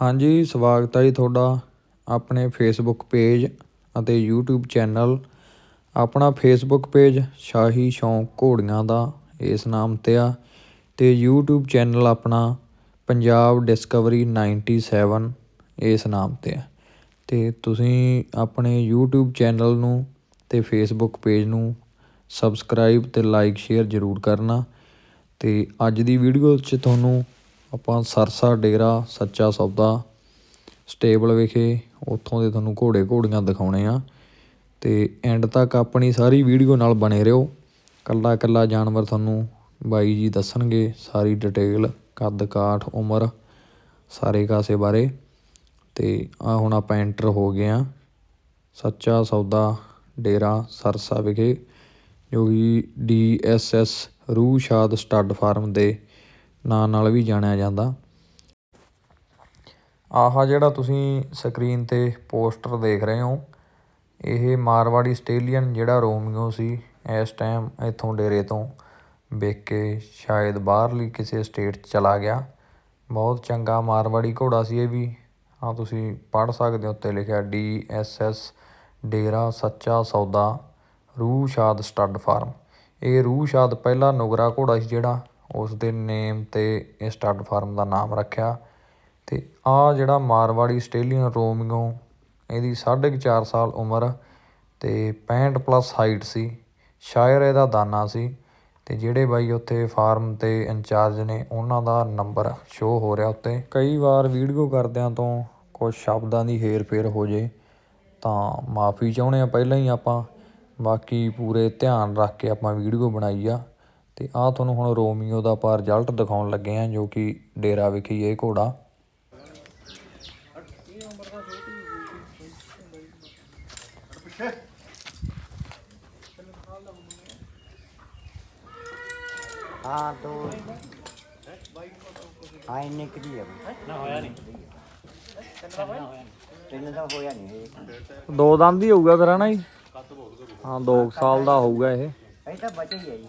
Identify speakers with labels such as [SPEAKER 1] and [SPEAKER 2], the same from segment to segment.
[SPEAKER 1] ਹਾਂਜੀ, ਸਵਾਗਤ ਹੈ ਜੀ ਤੁਹਾਡਾ ਆਪਣੇ ਫੇਸਬੁੱਕ ਪੇਜ ਅਤੇ YouTube ਚੈਨਲ ਆਪਣਾ ਫੇਸਬੁੱਕ ਪੇਜ ਸ਼ਾਹੀ ਸ਼ੌਂਕ ਘੋੜੀਆਂ ਦਾ ਇਸ ਨਾਮ 'ਤੇ ਆ ਅਤੇ YouTube ਚੈਨਲ ਆਪਣਾ ਪੰਜਾਬ ਡਿਸਕਵਰੀ 97 ਇਸ ਨਾਮ 'ਤੇ ਆ। ਅਤੇ ਤੁਸੀਂ ਆਪਣੇ YouTube ਚੈਨਲ ਨੂੰ ਅਤੇ ਫੇਸਬੁੱਕ ਪੇਜ ਨੂੰ ਸਬਸਕ੍ਰਾਈਬ ਅਤੇ ਲਾਈਕ ਸ਼ੇਅਰ ਜ਼ਰੂਰ ਕਰਨਾ। ਅਤੇ ਅੱਜ ਦੀ ਵੀਡੀਓ 'ਚ ਤੁਹਾਨੂੰ ਆਪਾਂ ਸਰਸਾ, ਡੇਰਾ, ਸੱਚਾ ਸੌਦਾ, ਸਟੇਬਲ ਵਿਖੇ ਉੱਥੋਂ ਦੇ ਤੁਹਾਨੂੰ ਘੋੜੇ ਘੋੜੀਆਂ ਦਿਖਾਉਣੇ ਆ। ਅਤੇ ਐਂਡ ਤੱਕ ਆਪਣੀ ਸਾਰੀ ਵੀਡੀਓ ਨਾਲ ਬਣੇ ਰਹੋ। ਕੱਲਾ ਕੱਲਾ ਜਾਨਵਰ ਤੁਹਾਨੂੰ ਬਾਈ ਜੀ ਦੱਸਣਗੇ ਸਾਰੀ ਡਿਟੇਲ ਕੱਦ, ਕਾਠ, ਉਮਰ, ਸਾਰੇ ਕਾਸੇ ਬਾਰੇ। ਅਤੇ ਆ ਹੁਣ ਆਪਾਂ ਐਂਟਰ ਹੋ ਗਏ ਆ। ਸੱਚਾ ਸੌਦਾ, ਡੇਰਾ, ਸਰਸਾ ਵਿਖੇ, ਜੋ ਕਿ ਡੀ ਐਸ ਐਸ ਰੂਹ ਸ਼ਾਦ ਸਟੱਡ ਫਾਰਮ ਦੇ ਨਾਂ ਨਾਲ ਵੀ ਜਾਣਿਆ ਜਾਂਦਾ। ਆਹ ਜਿਹੜਾ ਤੁਸੀਂ ਸਕਰੀਨ ਤੇ ਪੋਸਟਰ ਦੇਖ ਰਹੇ ਹੋ, ਇਹ ਮਾਰਵਾੜੀ ਆਸਟ੍ਰੇਲੀਅਨ ਜਿਹੜਾ ਰੋਮੀਓ ਸੀ, ਇਸ ਟਾਈਮ ਇੱਥੋਂ ਡੇਰੇ ਤੋਂ ਵਿਕ ਕੇ ਸ਼ਾਇਦ ਬਾਹਰਲੀ ਕਿਸੇ ਸਟੇਟ 'ਚ ਚਲਾ ਗਿਆ। ਬਹੁਤ ਚੰਗਾ ਮਾਰਵਾੜੀ ਘੋੜਾ ਸੀ ਇਹ ਵੀ। ਆ ਤੁਸੀਂ ਪੜ੍ਹ ਸਕਦੇ ਹੋ ਉੱਤੇ ਲਿਖਿਆ D S S Dera Sacha Sauda ਰੂਹ ਸ਼ਾਦ ਸਟੱਡ ਫਾਰਮ। ਇਹ ਰੂਹ ਸ਼ਾਦ ਪਹਿਲਾ ਨੁਗਰਾ ਘੋੜਾ ਸੀ ਜਿਹੜਾ ਉਸ ਦੇ ਨੇਮ 'ਤੇ ਇਸ ਸਟੱਡ ਫਾਰਮ ਦਾ ਨਾਮ ਰੱਖਿਆ ਅਤੇ ਆਹ ਜਿਹੜਾ ਮਾਰਵਾੜੀ ਆਸਟ੍ਰੇਲੀਅਨ ਰੋਮੀਓ, ਇਹਦੀ ਸਾਢੇ ਕੁ ਚਾਰ ਸਾਲ ਉਮਰ ਅਤੇ 65 ਪਲੱਸ ਹਾਈਟ ਸੀ, ਸ਼ਾਇਰ ਇਹਦਾ ਦਾਨਾ ਸੀ ਅਤੇ ਜਿਹੜੇ ਬਾਈ ਉੱਥੇ ਫਾਰਮ 'ਤੇ ਇੰਚਾਰਜ ਨੇ ਉਹਨਾਂ ਦਾ ਨੰਬਰ ਸ਼ੋ ਹੋ ਰਿਹਾ ਉੱਤੇ। ਕਈ ਵਾਰ ਵੀਡੀਓ ਕਰਦਿਆਂ ਤੋਂ ਕੁਝ ਸ਼ਬਦਾਂ ਦੀ ਹੇਰ ਫੇਰ ਹੋ ਜੇ, ਤਾਂ ਮਾਫੀ ਚਾਹੁੰਦੇ ਆ ਪਹਿਲਾਂ ਹੀ ਆਪਾਂ, ਬਾਕੀ ਪੂਰੇ ਧਿਆਨ ਰੱਖ ਕੇ ਆਪਾਂ ਵੀਡੀਓ ਬਣਾਈ ਆ। ਅਤੇ ਆਹ ਤੁਹਾਨੂੰ ਹੁਣ ਰੋਮੀਓ ਦਾ ਆਪਾਂ ਰਿਜ਼ਲਟ ਦਿਖਾਉਣ ਲੱਗੇ ਆ ਜੋ ਕਿ ਡੇਰਾ ਵਿਖੇ ਇਹ ਘੋੜਾ।
[SPEAKER 2] ਹਾਂ ਤੋ ਹਾਂ ਇੰਨੇ ਕਦੀ ਹੈ ਨਾ ਹੋਇਆ ਨਹੀਂ ਤਿੰਨ ਦਾ ਹੋਇਆ ਨਹੀਂ ਇਹ।
[SPEAKER 1] ਦੋ ਦੰਦ ਹੀ ਹੋਊਗਾ ਫਿਰ ਹਨਾ ਜੀ? ਹਾਂ 2 ਸਾਲ ਦਾ ਹੋਊਗਾ ਇਹ।
[SPEAKER 2] ਅਜੇ ਤਾਂ ਬਚੇ ਹੀ ਹੈ ਜੀ।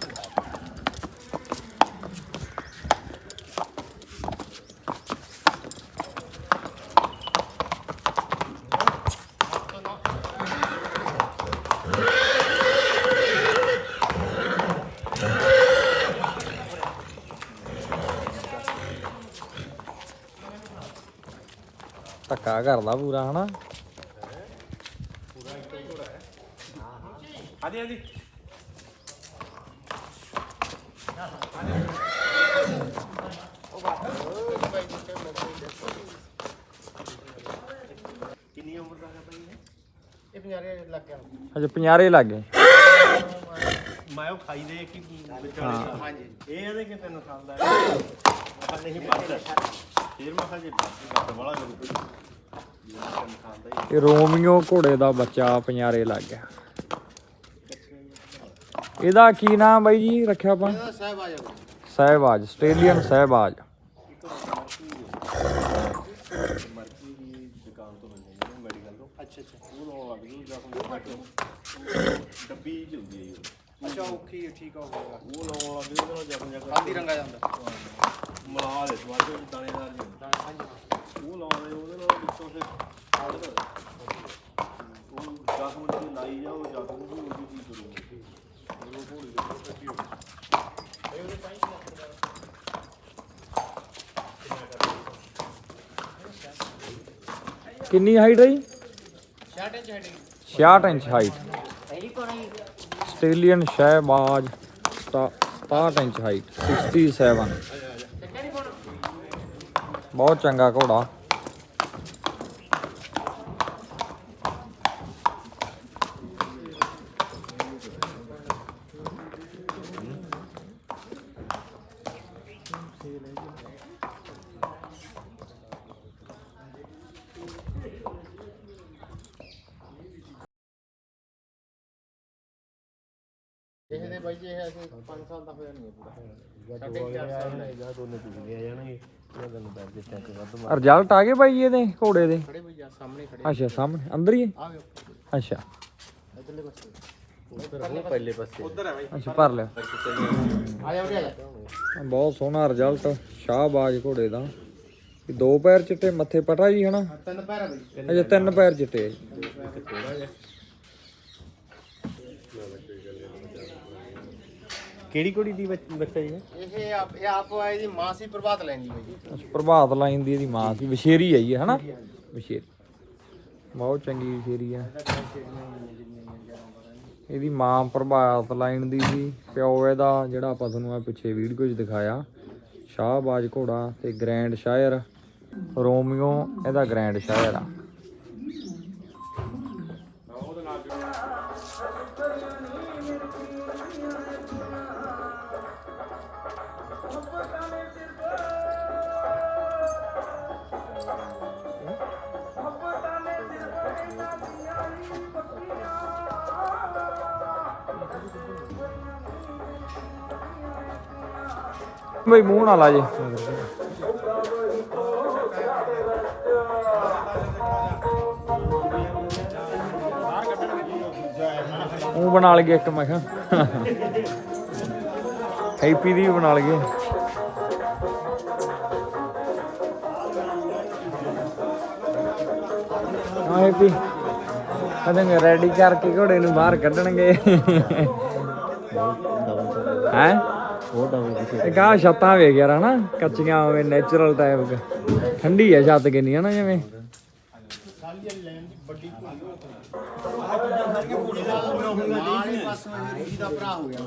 [SPEAKER 1] ਧੱਕਾ ਕਰਦਾ ਪੂਰਾ ਹਨਾ?
[SPEAKER 3] ਇਹ ਪੰਜਾਰੇ ਲੱਗ ਗਿਆ
[SPEAKER 1] ਅਜੇ ਪੰਜਾਰੇ ਲੱਗ ਗਏ।
[SPEAKER 3] ਮੈਂ ਉਹ ਖਾਈ ਦੇ ਕਿ ਵਿਚਾਰੇ ਹਾਂਜੀ ਇਹ ਇਹਦੇ ਕਿ ਤਿੰਨ ਸਾਲ ਦਾ ਹੈ ਮੈਂ ਨਹੀਂ ਪੜਦਾ ਫੇਰ ਮੈਂ ਵਾਲਾ ਕਰੂ
[SPEAKER 1] ਇਹ ਰੋਮੀਓ ਘੋੜੇ ਦਾ ਬੱਚਾ ਪੰਜਾਰੇ ਲੱਗ ਗਿਆ। ਇਹਦਾ ਕੀ ਨਾਮ ਬਾਈ ਜੀ? ਰੱਖਿਆ ਆਪਾਂ। ਸਹਿਬਾਜ ਆਸਟ੍ਰੇਲੀਅਨ ਸਹਿਬਾਜ
[SPEAKER 3] ਮਰਕੀ ਦੀ ਦੁਕਾਨ ਤੋਂ ਮਿਲ ਜਾਂਦੇ ਨੇ ਮੈਡੀਕਲ ਤੋਂ ਅੱਛਾ ਅੱਛਾ। ਉਹ ਲਾਉਣ ਲੱਗ ਜੂ ਜ਼ਖਮ ਡੱਬੀ ਚ ਹੁੰਦੀ ਹੈ।
[SPEAKER 4] ਅੱਛਾ ਠੀਕ ਹੋ ਗਿਆ
[SPEAKER 3] ਉਹ ਲਾਉਣ ਲੱਗ ਉਹਦੇ ਨਾਲ ਜ਼ਖਮ ਜਖਮ
[SPEAKER 4] ਖਾਦੀ ਰੰਗਾ ਜਾਂਦਾ।
[SPEAKER 3] ਮਲਾ ਦੇ ਸਵਾਦ ਦੇ ਦਾਣੇਦਾਰ ਜੀ। ਉਹ ਲਾਉਂਦੇ ਉਹਦੇ ਨਾਲ ਵਿੱਚੋਂ ਫਿਰ ਉਹ ਜ਼ਖਮ ਤੇ ਲਾਈ ਜਾਓ ਜ਼ਖਮ ਵੀ ਉਹਦੀ ਕੀ ਕਰੂਗੇ ਉਹ ਘੋੜੀ ਦੇ ਉੱਤੇ ਕੀ ਹੋਊ
[SPEAKER 1] ਕਿੰਨੀ ਹਾਈਟ ਹੈ ਜੀ?
[SPEAKER 4] 60 ਇੰਚ ਹੈਡਿੰਗ
[SPEAKER 1] 66 ਇੰਚ ਹਾਈਟ
[SPEAKER 2] ਇਹਦੀ ਕੋਣ ਹੈ
[SPEAKER 1] ਆਸਟ੍ਰੇਲੀਅਨ ਸ਼ਹਿਬਾਜ 67 ਇੰਚ ਹਾਈਟ 67 ਬਹੁਤ ਚੰਗਾ ਘੋੜਾ
[SPEAKER 4] ਇਹਦੇ ਬਾਈ ਜੀ ਇਹ ਅਸੀਂ 5 ਸਾਲ ਦਾ ਹੋਇਆ ਨਹੀਂ ਪੂਰਾ ਸਾਡੇ 4 ਸਾਲ ਦਾ
[SPEAKER 3] ਜਾਂ ਦੋਨੇ ਪਿਛਲੇ ਆ ਜਾਣਗੇ ਇਹਨਾਂ ਦਾ ਨੂੰ ਬੈਠ ਚੈੱਕ ਵੱਧ
[SPEAKER 5] ਰਿਜ਼ਲਟ ਆ ਗਏ ਬਾਈ ਇਹਦੇ ਘੋੜੇ ਦੇ?
[SPEAKER 4] ਖੜੇ ਬਈ ਆ ਸਾਹਮਣੇ ਖੜੇ
[SPEAKER 5] ਅੱਛਾ ਸਾਹਮਣੇ ਅੰਦਰ ਹੀ ਹੈ?
[SPEAKER 4] ਆ ਵੇ
[SPEAKER 5] ਅੱਛਾ।
[SPEAKER 4] ਇਧਰਲੇ ਪਾਸੇ।
[SPEAKER 3] ਉਧਰ ਉਹ ਪਹਿਲੇ ਪਾਸੇ। ਉਧਰ ਹੈ
[SPEAKER 5] ਅੱਛਾ ਭਰ ਲਿਆ।
[SPEAKER 4] ਆ ਜਾ ਉਰੇ ਆ ਜਾ
[SPEAKER 5] ਬਹੁਤ ਸੋਹਣਾ ਰਿਜ਼ਲਟ ਸ਼ਾਹਬਾਜ ਘੋੜੇ ਦਾ। ਇਹ ਦੋ ਪੈਰ ਚਿੱਟੇ ਮੱਥੇ ਪਟਾ ਜੀ ਹਨਾ?
[SPEAKER 4] ਤਿੰਨ ਪੈਰ ਆ ਬਈ।
[SPEAKER 5] ਅਜੇ ਤਿੰਨ ਪੈਰ ਚਿੱਟੇ ਆ ਜੀ।
[SPEAKER 3] ਕਿਹੜੀ ਕੁੜੀ ਦੀ ਬੱਚ- ਬੱਚਾ ਜੀ
[SPEAKER 4] ਇਹ? ਆਪ ਇਹ ਆਪ ਆਏ ਦੀ ਮਾਂ ਸੀ ਪ੍ਰਭਾਤ ਲੈਂਦੀ ਬਈ।
[SPEAKER 5] ਪ੍ਰਭਾਤ ਲਾਈਨ ਦੀ ਇਹਦੀ ਮਾਂ ਸੀ ਵਿਸ਼ੇਰੀ ਆਈ ਹੈ ਹਨਾ? ਵਿਸ਼ੇਰੀ। ਬਹੁਤ ਚੰਗੀ ਵਿਸ਼ੇਰੀ ਆ। ਇਹਦੀ ਮਾਂ ਪ੍ਰਭਾਤ ਲਾਈਨ ਦੀ ਸੀ ਪਿਓ ਇਹਦਾ ਜਿਹੜਾ ਆਪਾਂ ਤੁਹਾਨੂੰ ਆ ਪਿੱਛੇ ਵੀਡੀਓ 'ਚ ਦਿਖਾਇਆ। ਸ਼ਾਹਬਾਜ ਘੋੜਾ ਤੇ ਗ੍ਰੈਂਡ ਸ਼ਾਇਰ ਰੋਮੀਓ ਇਹਦਾ ਗ੍ਰੈਂਡ ਸ਼ਾਇਰ ਆ। ਬਈ ਮੂੰਹ ਨਾਲ ਆ ਜੇ। ਉਹ ਬਣਾ ਲਈਏ ਇੱਕ, ਮੈਂ ਕਿਹਾ। ਹੈਪੀ ਦੀ ਵੀ ਬਣਾ ਲਈਏ। ਹਾਂ, ਹੈਪੀ। ਕਹਿੰਦੇ ਰੈਡੀ ਕਰਕੇ ਘੋੜੇ ਨੂੰ ਬਾਹਰ ਕੱਢਣਗੇ। ਹੈ?
[SPEAKER 3] ਕਿਸੇ
[SPEAKER 5] ਇਹ ਕਾ ਛੱਤਾਂ ਵੇਖ ਯਾਰ ਹਨਾ? ਕੱਚੀਆਂ ਹੋਵੇ ਨੇਚਰਲ ਟਾਈਪ ਠੰਡੀ ਹੈ ਛੱਤ ਕਿੰਨੀ ਹਨਾ ਜਿਵੇਂ?
[SPEAKER 4] ਹੋ ਗਿਆ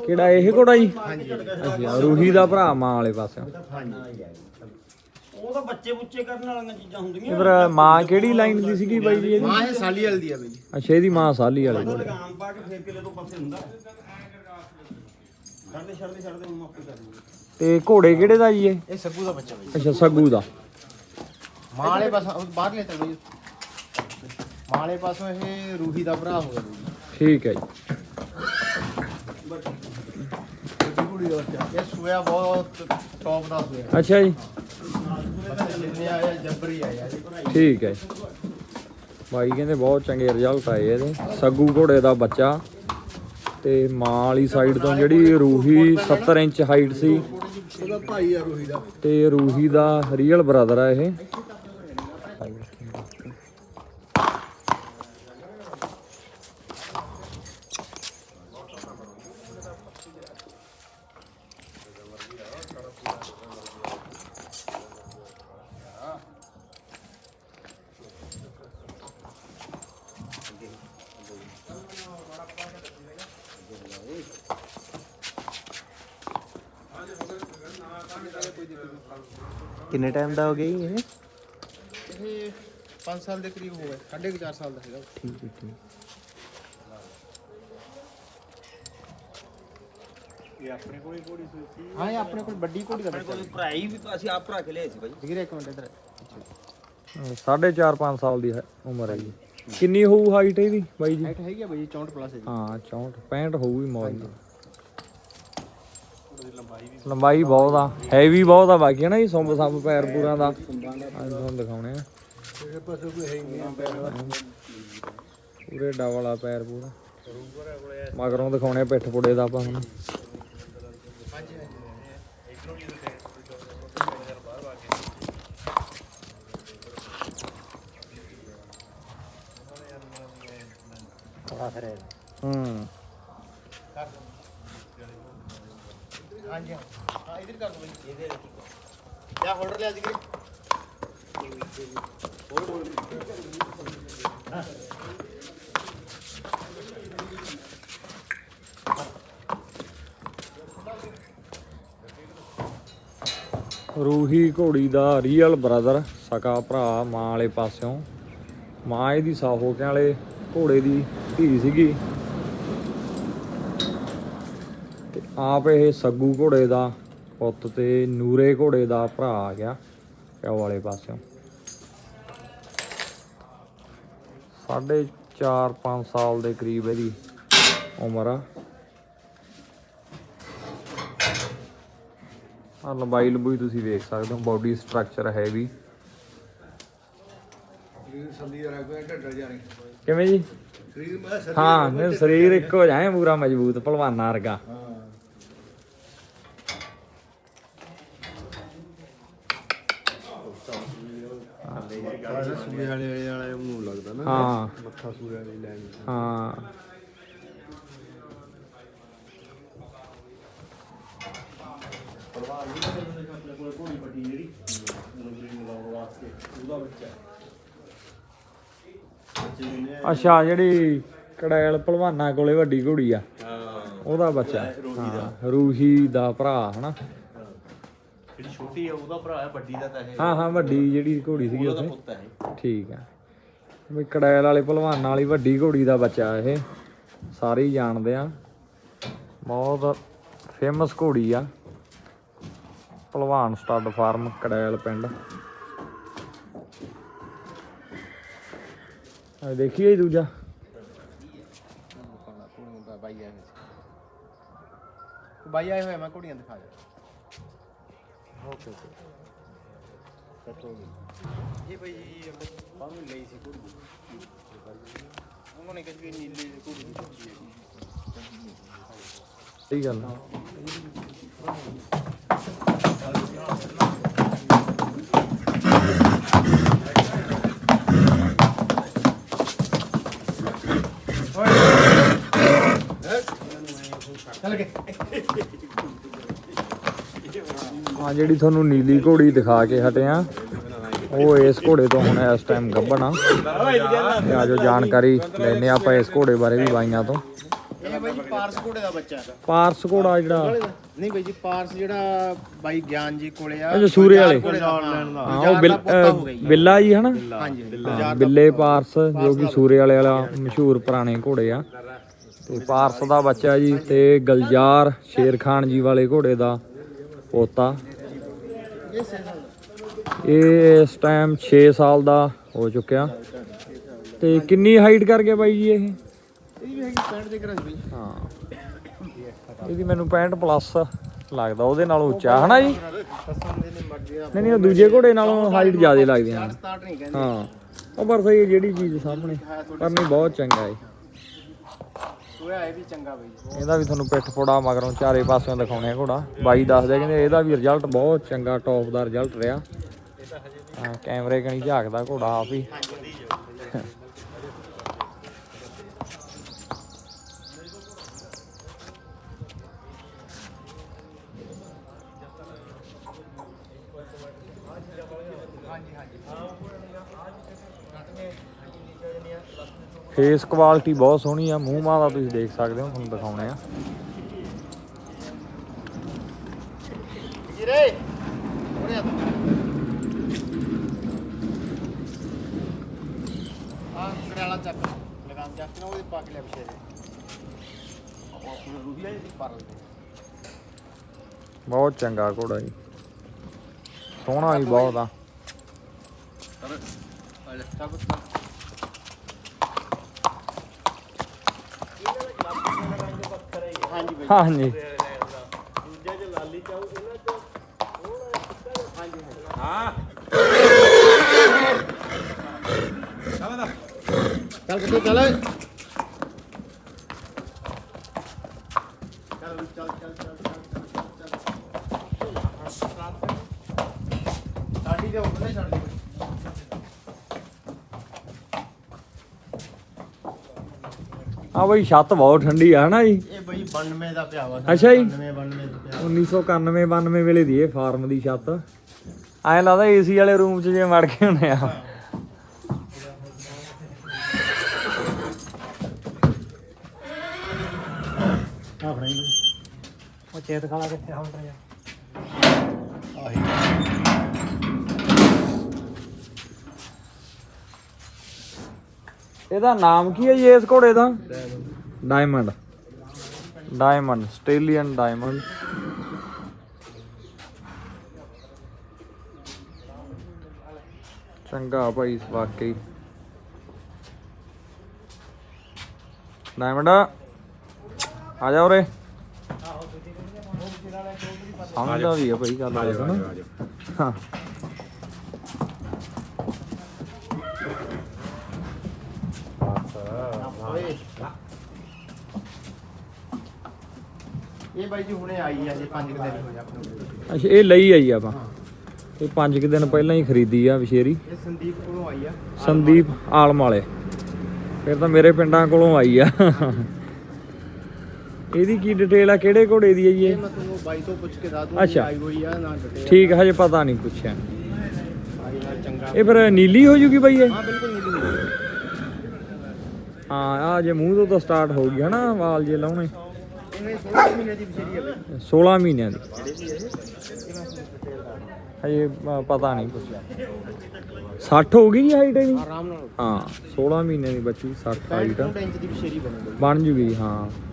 [SPEAKER 5] ਕਿਹੜਾ ਇਹ ਘੋੜਾ ਜੀ? ਅੱਛਾ ਰੂਹੀ ਦਾ ਭਰਾ ਮਾਂ ਵਾਲੇ ਪਾਸੇ
[SPEAKER 2] ਉਹ ਤਾਂ ਬੱਚੇ ਬੁੱਚੇ ਕਰਨ ਵਾਲੀਆਂ ਚੀਜ਼ਾਂ ਹੁੰਦੀਆਂ
[SPEAKER 5] ਇਧਰ ਮਾਂ ਕਿਹੜੀ ਲਾਈਨ ਦੀ ਸੀਗੀ ਬਾਈ ਜੀ ਇਹਦੀ?
[SPEAKER 4] ਮਾਂ ਇਹ ਸਾਲੀ ਵਾਲੀ ਦੀ ਆ ਬਈ
[SPEAKER 5] ਅੱਛਾ ਇਹਦੀ ਮਾਂ ਸਾਲੀ ਵਾਲੇ ਕੋਲ
[SPEAKER 2] ਆਮ ਪਾ ਕੇ ਫੇਰ ਕਿਲੇ ਤੋਂ ਪਾਸੇ ਹੁੰਦਾ। ਹੁਣ ਆਪੇ ਕਰ
[SPEAKER 5] ਤੇ ਘੋੜੇ ਕਿਹੜੇ ਦਾ ਜੀ ਇਹ?
[SPEAKER 4] ਇਹ ਸੱਗੂ ਦਾ ਬੱਚਾ ਬਈ।
[SPEAKER 5] ਅੱਛਾ ਸੱਗੂ ਦਾ।
[SPEAKER 4] ਮਾਂ ਵਾਲੇ ਪਾਸੋਂ ਬਾਹਰ ਲੈ ਬਈ। ਮਾਂ ਵਾਲੇ ਪਾਸੋਂ ਇਹ ਰੂਹੀ ਦਾ ਭਰਾ ਹੋ ਗਿਆ ਬਈ। ਜੀ
[SPEAKER 5] ਠੀਕ ਹੈ ਜੀ।
[SPEAKER 4] ਇਹ ਸੂਆ ਬਹੁਤ ਟੌਪ ਦਾ ਸੂਆ
[SPEAKER 5] ਅੱਛਾ ਜੀ।
[SPEAKER 4] ਜਿੰਨੇ ਆਇਆ ਜੱਬਰੀ ਆਇਆ ਜੀ।
[SPEAKER 5] ਠੀਕ ਹੈ ਬਾਈ ਕਹਿੰਦੇ ਬਹੁਤ ਚੰਗੇ ਰਿਜ਼ਲਟ ਆਏ ਇਹਦੇ। ਸੱਗੂ ਘੋੜੇ ਦਾ ਬੱਚਾ। ਤੇ ਮਾਂ ਵਾਲੀ ਸਾਈਡ ਤੋਂ ਜਿਹੜੀ ਰੂਹੀ 70 ਇੰਚ ਹਾਈਟ ਸੀ
[SPEAKER 4] ਉਹਦਾ ਭਾਈ ਆ ਰੂਹੀ ਦਾ।
[SPEAKER 5] ਤੇ ਰੂਹੀ ਦਾ ਰੀਅਲ ਬ੍ਰਦਰ ਆ ਇਹ।
[SPEAKER 3] ਕਿੰਨੇ ਟਾਈਮ ਦਾ ਹੋ ਗਿਆ ਜੀ ਇਹ
[SPEAKER 4] ਇਹ 5 ਸਾਲ ਦੇ ਕਰੀਬ ਹੋ ਗਏ ਸਾਢੇ 4 ਸਾਲ ਦਾ ਹੈਗਾ
[SPEAKER 3] ਠੀਕ ਹੈ ਠੀਕ
[SPEAKER 2] ਇਹ ਆਪਣੇ ਕੋਲੇ ਕੋੜੀ ਸੀ
[SPEAKER 4] ਹਾਂ ਇਹ ਆਪਣੇ ਕੋਲ ਵੱਡੀ ਘੋੜੀ ਦਾ ਬੱਚਾ
[SPEAKER 2] ਭਰਾਈ ਵੀ ਅਸੀਂ ਆਪ ਭਰਾ ਕੇ ਲਿਆਏ ਸੀ ਬਾਈ
[SPEAKER 4] ਵੀਰੇ ਇੱਕ ਮਿੰਟ ਇਧਰ
[SPEAKER 5] ਸਾਢੇ 4-5 ਸਾਲ ਦੀ ਹੈ- ਉਮਰ ਹੈ ਜੀ ਕਿੰਨੀ ਹੋਊ ਹਾਈਟ ਇਹਦੀ ਬਾਈ ਜੀ
[SPEAKER 4] ਹਾਈਟ ਹੈਗੀ ਆ ਬਈ 64 ਪਲੱਸ ਹੈ ਜੀ
[SPEAKER 5] ਹਾਂ 64 65 ਹੋਊਗੀ ਮੌਜ ਦੀ ਲੰਬਾਈ ਬਹੁਤ ਆ ਹੈਵੀ ਬਹੁਤ ਆ ਬਾਕੀ, ਹਨਾ ਨਾ ਜੀ ਸੁੰਬ ਸੰਬ ਪੈਰ ਪੂਰਾ ਦਾ। ਅੱਜ ਤੁਹਾਨੂੰ ਦਿਖਾਉਣੇ ਆ। ਪੂਰੇ ਡਬਲ ਆ ਪੈਰ ਪੂਰਾ। ਮਗਰੋਂ ਦਿਖਾਉਣੇ ਆ ਪਿੱਠ ਪੁੜੇ ਦਾ ਆਪਾਂ ਹੁਣ ਹੂੰ
[SPEAKER 4] ਹਾਂਜੀ ਹਾਂ ਇਧਰ ਕਰ ਦੋ ਬਈ ਇਹਦੇ ਜਾਂ ਹੋਲਡਰ ਲਿਆ
[SPEAKER 5] ਰੂਹੀ ਘੋੜੀ ਦਾ ਰੀਅਲ ਬ੍ਰਦਰ ਸਕਾ ਭਰਾ, ਮਾਂ ਵਾਲੇ ਪਾਸਿਓਂ। ਮਾਂ ਇਹਦੀ ਸਾਹੋਕਿਆਂ ਵਾਲੇ ਘੋੜੇ ਦੀ ਧੀ ਸੀਗੀ। ਤੇ ਆਪ ਇਹ ਸੱਗੂ ਘੋੜੇ ਦਾ ਪੁੱਤ ਤੇ ਨੂਰੇ ਘੋੜੇ ਦਾ ਭਰਾ ਆ ਗਿਆ ਪਿਓ ਵਾਲੇ ਪਾਸਿਓਂ। ਸਾਢੇ 4-5 ਸਾਲ ਦੇ ਕਰੀਬ ਇਹਦੀ ਉਮਰ ਆ। ਆ ਲੰਬਾਈ ਲੰਬੂਈ ਤੁਸੀਂ ਵੇਖ ਸਕਦੇ ਹੋ ਬਾਡੀ ਸਟਰਕਚਰ ਹੈ ਵੀ ਕਿਵੇਂ ਜੀ? ਹਾਂ ਸਰੀਰ ਇੱਕ ਹੋ ਜਾਏ ਪੂਰਾ ਮਜ਼ਬੂਤ ਭਲਵਾਨਾਂ ਵਰਗਾ
[SPEAKER 3] ਸੂਏ ਵਾਲੇ ਵਾਲੇ ਨੂੰ ਲੱਗਦਾ ਨਾ
[SPEAKER 5] ਹਾਂ।
[SPEAKER 3] ਮੱਥਾ
[SPEAKER 5] ਹਾਂ।
[SPEAKER 3] ਪਰਵਾਹ ਨਹੀਂ ਕਰਦੇ ਆਪਣੇ ਕੋਲ ਘੋੜੀ ਵੱਡੀ ਜਿਹੜੀ। ਨੌਕਰੀ ਮਿਲਾਉਣ ਵਾਸਤੇ ਉਹਦਾ ਬੱਚਾ ਬੱਚੇ ਨੇ
[SPEAKER 5] ਅੱਛਾ ਜਿਹੜੀ ਕੜੈਲ ਭਲਵਾਨਾਂ ਕੋਲੇ ਵੱਡੀ ਘੋੜੀ ਆ
[SPEAKER 3] ਹਾਂ।
[SPEAKER 5] ਉਹਦਾ ਬੱਚਾ ਹਾਂ। ਰੂਹੀ ਦਾ। ਭਰਾ ਹਨਾ?
[SPEAKER 3] ਜਿਹੜੀ ਛੋਟੀ ਆ ਉਹਦਾ ਭਰਾ ਹੈ ਵੱਡੀ ਦਾ ਤਾਂ ਇਹ।
[SPEAKER 5] ਹਾਂ ਹਾਂ ਵੱਡੀ ਜਿਹੜੀ ਘੋੜੀ ਸੀਗੀ
[SPEAKER 3] ਉਹਦਾ ਪੁੱਤ ਹੈ।
[SPEAKER 5] ਠੀਕ ਆ ਵੀ ਕੜੈਲ ਵਾਲੇ ਭਲਵਾਨਾਂ ਵਾਲੀ ਵੱਡੀ ਘੋੜੀ ਦਾ ਬੱਚਾ ਇਹ। ਸਾਰੇ ਹੀ ਜਾਣਦੇ ਆ। ਬਹੁਤ ਫੇਮਸ ਘੋੜੀ ਆ। ਭਲਵਾਨ ਸਟੱਡ ਫਾਰਮ ਕੜੈਲ ਪਿੰਡ। ਆ ਦੇਖੀਏ ਜੀ ਦੂਜਾ।
[SPEAKER 4] ਬਾਈ ਆਏ ਹੋਏ ਮੈਂ ਘੋੜੀਆਂ ਦਿਖਾ ਜਾ ਓਕੇ ਓਕੇ। ਇਹ ਬਈ ਬਾਹਰੋਂ ਲਈ ਸੀ ਘੋੜੀ ਉਹਨਾਂ ਨੇ ਕਿਹਾ ਵੀ ਨੀਲੀ ਘੋੜੀ ਦੀ ਬੱਚੀ ਹੈ।
[SPEAKER 5] ਸਹੀ ਗੱਲ ਆ। ਜਿਹੜੀ ਤੁਹਾਨੂੰ ਨੀਲੀ ਘੋੜੀ ਦਿਖਾ ਕੇ ਹਟਿਆ ਉਹ ਇਸ ਘੋੜੇ ਤੋਂ ਹੁਣ ਇਸ ਟਾਈਮ ਗੱਭਣ ਆ। ਤੇ ਆਜੋ ਜਾਣਕਾਰੀ ਲੈਨੇ ਆਪਾਂ ਇਸ ਘੋੜੇ ਬਾਰੇ ਵੀ ਬਾਈਆਂ ਤੋਂ।
[SPEAKER 4] ਇਹ ਬਾਈ ਜੀ ਪਾਰਸ ਘੋੜੇ ਦਾ ਬੱਚਾ ਹੈ।
[SPEAKER 5] ਪਾਰਸ ਘੋੜਾ ਜਿਹੜਾ।
[SPEAKER 4] ਨਹੀਂ ਬਾਈ ਜੀ ਪਾਰਸ ਜਿਹੜਾ ਬਾਈ ਗਿਆਨ ਜੀ ਕੋਲੇ ਆ।
[SPEAKER 5] ਅੱਛਾ, ਸੂਰੇ ਵਾਲੇ। ਹਾਂ ਉਹ ਬਿੱਲ
[SPEAKER 4] ਦਾ ਪੋਤਾ ਹੋ ਗਿਆ ਜੀ।
[SPEAKER 5] ਬਿੱਲਾ ਜੀ ਹਨਾ? ਬਿੱਲੇ ਪਾਰਸ ਜੋ ਕਿ ਸੂਰੇ ਵਾਲੇ ਵਾਲਾ ਮਸ਼ਹੂਰ ਪੁਰਾਣੇ ਘੋੜੇ ਆ। ਤੇ ਪਾਰਸ ਦਾ ਬੱਚਾ ਜੀ ਤੇ ਗਲਜਾਰ ਸ਼ੇਰ ਖਾਨ ਜੀ ਵਾਲੇ ਘੋੜੇ ਦਾ ਪੋਤਾ।
[SPEAKER 4] ਇਹ ਸੈਨ
[SPEAKER 5] ਇਹ ਇਸ ਟਾਈਮ 6 ਸਾਲ ਦਾ ਹੋ ਚੁੱਕਿਆ। ਤੇ ਕਿੰਨੀ ਹਾਈਟ ਕਰ ਗਿਆ ਬਾਈ ਜੀ ਇਹ?
[SPEAKER 4] ਇਹ ਵੀ ਹੈਗੀ 65 ਦੇ ਘਰਾਂ ਬਾਈ
[SPEAKER 5] ਹਾਂ। ਇਹਦੀ ਮੈਨੂੰ 65 ਪਲੱਸ ਲੱਗਦਾ ਉਹਦੇ ਨਾਲੋਂ ਉੱਚਾ ਹਨਾ ਜੀ? ਨਹੀਂ ਨਹੀਂ ਉਹ ਦੂਜੇ ਘੋੜੇ ਨਾਲੋਂ ਹਾਈਟ ਜ਼ਿਆਦਾ
[SPEAKER 4] ਨਹੀਂ ਕਹਿੰਦੇ।
[SPEAKER 5] ਹਾਂ। ਉਹ ਪਰ ਸਹੀ ਹੈ ਜਿਹੜੀ ਚੀਜ਼ ਸਾਹਮਣੇ। ਪਰ ਨਹੀਂ ਬਹੁਤ ਚੰਗਾ ਹੈ। ਇਹਦਾ ਵੀ ਤੁਹਾਨੂੰ ਪਿੱਠ ਫੋੜਾ ਮਗਰੋਂ ਚਾਰੇ ਪਾਸਿਓਂ ਦਿਖਾਉਣੇ ਘੋੜਾ। ਬਾਈ ਦੱਸਦੇ ਕਹਿੰਦੇ ਇਹਦਾ ਵੀ ਰਿਜ਼ਲਟ ਬਹੁਤ ਚੰਗਾ ਟੌਪ ਦਾ ਰਿਜ਼ਲਟ ਰਿਹਾ। ਹਾਂ, ਕੈਮਰੇ ਕਣੀ ਝਾਕਦਾ ਘੋੜਾ ਆਪ ਹੀ। ਫੇਸ ਕੁਆਲਿਟੀ ਬਹੁਤ ਸੋਹਣੀ ਆ, ਮੂੰਹ ਮਾਂ ਦਾ ਤੁਸੀਂ ਦੇਖ ਸਕਦੇ ਹੋ, ਤੁਹਾਨੂੰ ਦਿਖਾਉਣੇ ਆ
[SPEAKER 4] ਜੀਰੇ ਉਰੇ ਆ ਆ ਕੜਾਲਾ ਚੱਕ ਲਗਾਮ ਚੱਕ ਨਾ ਉਹਦੇ ਪਾ ਕੇ ਲੈ ਪਿਛੇ ਉਹ ਰੂਹੀ ਆ ਜੀ ਪਰ
[SPEAKER 5] ਬਹੁਤ ਚੰਗਾ ਘੋੜਾ ਜੀ। ਸੋਹਣਾ ਵੀ ਬਹੁਤ ਆ।
[SPEAKER 4] ਚੱਕ ਹਾਂਜੀ ਬਾਈ।
[SPEAKER 5] ਹਾਂਜੀ।
[SPEAKER 3] ਦੂਜੇ ਚ ਲਾਲੀ ਚਾਉ ਇਹਨਾਂ ਚ
[SPEAKER 4] ਚੱਲ ਕਿੱਥੇ ਚੱਲ? ਚੱਲ ਚੱਲ ਚੱਲ ਚੱਲ ਚੱਲ ਸਾਡੀ ਦੇ ਉੱਪਰ ਨਹੀਂ ਛੱਡ ਦੇ
[SPEAKER 5] ਆ ਬਈ ਛੱਤ ਬਹੁਤ ਠੰਡੀ ਆ ਹਨਾ ਜੀ?
[SPEAKER 4] ਇਹ ਬਈ 92 ਦਾ ਪਿਆ ਵਾ
[SPEAKER 5] ਅੱਛਾ ਜੀ।
[SPEAKER 4] 92 92 ਦਾ ਪਿਆ।
[SPEAKER 5] 1991 92 ਵੇਲੇ ਦੀ ਇਹ ਫਾਰਮ ਦੀ ਛੱਤ। ਐਂ ਲੱਗਦਾ ਏਸੀ ਵਾਲੇ ਰੂਮ 'ਚ ਜੇ ਵੜ ਕੇ ਹੁੰਨੇ ਆ।
[SPEAKER 2] ਆ ਫੜਾਈ ਉਹ ਚੇਤ ਖਾਲਾ ਕਿੱਥੇ ਹੁਣ ਰਿਹਾ
[SPEAKER 5] ਇਹਦਾ ਨਾਮ ਕੀ ਹੈ ਜੀ ਇਸ ਘੋੜੇ ਦਾ? ਡਾਇਮੰਡ ਡਾਇਮੰਡ ਆਸਟ੍ਰੇਲੀਅਨ ਡਾਇਮੰਡ ਚੰਗਾ ਭਾਈ, ਵਾਕਈ। ਡਾਇਮੰਡ ਆ ਜਾ ਉਰੇ। ਸਮਝਦਾ ਵੀ ਆ ਭਾਈ ਗੱਲ ਆ ਹਾਂ।
[SPEAKER 4] ਓਏ ਇਹ ਬਾਈ ਜੀ ਹੁਣੇ ਆਈ ਆ ਜੇ 5 ਦਿਨ ਹੋਏ ਆਪਣੇ ਕੋਲ।
[SPEAKER 5] ਅੱਛਾ ਇਹ ਲਈ ਆਈ ਆਪਾਂ। ਇਹ ਪੰਜ ਕੁ ਦਿਨ ਪਹਿਲਾਂ ਹੀ ਖਰੀਦੀ ਆ ਵਿਸ਼ੇਰੀ।
[SPEAKER 4] ਇਹ ਸੰਦੀਪ ਕੋਲੋਂ ਆਈ ਆ।
[SPEAKER 5] ਸੰਦੀਪ ਆਲਮ ਵਾਲੇ। ਫਿਰ ਤਾਂ ਮੇਰੇ ਪਿੰਡਾਂ ਕੋਲੋਂ ਆਈ ਆ। ਇਹਦੀ ਕੀ ਡਿਟੇਲ ਆ? ਕਿਹੜੇ ਘੋੜੇ ਦੀ ਹੈ ਜੀ ਇਹ?
[SPEAKER 4] ਮੈਂ ਤੁਹਾਨੂੰ ਬਾਈ ਤੋਂ ਪੁੱਛ ਕੇ ਦੱਸ ਦੂੰ
[SPEAKER 5] ਅੱਛਾ।
[SPEAKER 4] ਆਈ ਹੋਈ ਆ ਨਾ ਡਟੇ
[SPEAKER 5] ਠੀਕ ਹੈ, ਹਜੇ ਪਤਾ ਨਹੀਂ ਪੁੱਛਿਆ।
[SPEAKER 4] ਆਈ ਨਾਲ ਚੰਗਾ।
[SPEAKER 5] ਇਹ ਫਿਰ ਨੀਲੀ ਹੋ ਜੂਗੀ ਬਾਈ ਇਹ?
[SPEAKER 4] ਹਾਂ ਬਿਲਕੁਲ ਨੀਲੀ ਹੋਈ
[SPEAKER 5] ਹਾਂ ਆ ਜੇ ਮੂੰਹ ਤੋਂ ਤਾਂ ਸਟਾਰਟ ਹੋ ਗਈ ਹਨਾ ਵਾਲ ਜੇ ਲਾਉਣੇ।
[SPEAKER 4] ਇਹ 16 ਮਹੀਨੇ ਦੀ ਬਸ਼ੇਰੀ ਆ ਬਈ।
[SPEAKER 5] 16 ਮਹੀਨਿਆਂ ਦੀ। ਹਜੇ ਅ, ਪਤਾ ਨਹੀਂ ਪੁੱਛਿਆ। 60 ਹੋ ਗਈ ਜੀ ਹਾਈਟ ਇਹਦੀ?
[SPEAKER 4] ਆਰਾਮ ਨਾਲ
[SPEAKER 5] ਹਾਂ 16 ਮਹੀਨਿਆਂ ਦੀ ਬੱਚੀ 60 ਹਾਈਟ
[SPEAKER 4] 65 ਇੰਚ ਦੀ ਬਸ਼ੇਰੀ ਬਣੇਗੀ।
[SPEAKER 5] ਬਣ ਜੂਗੀ ਜੀ, ਹਾਂ।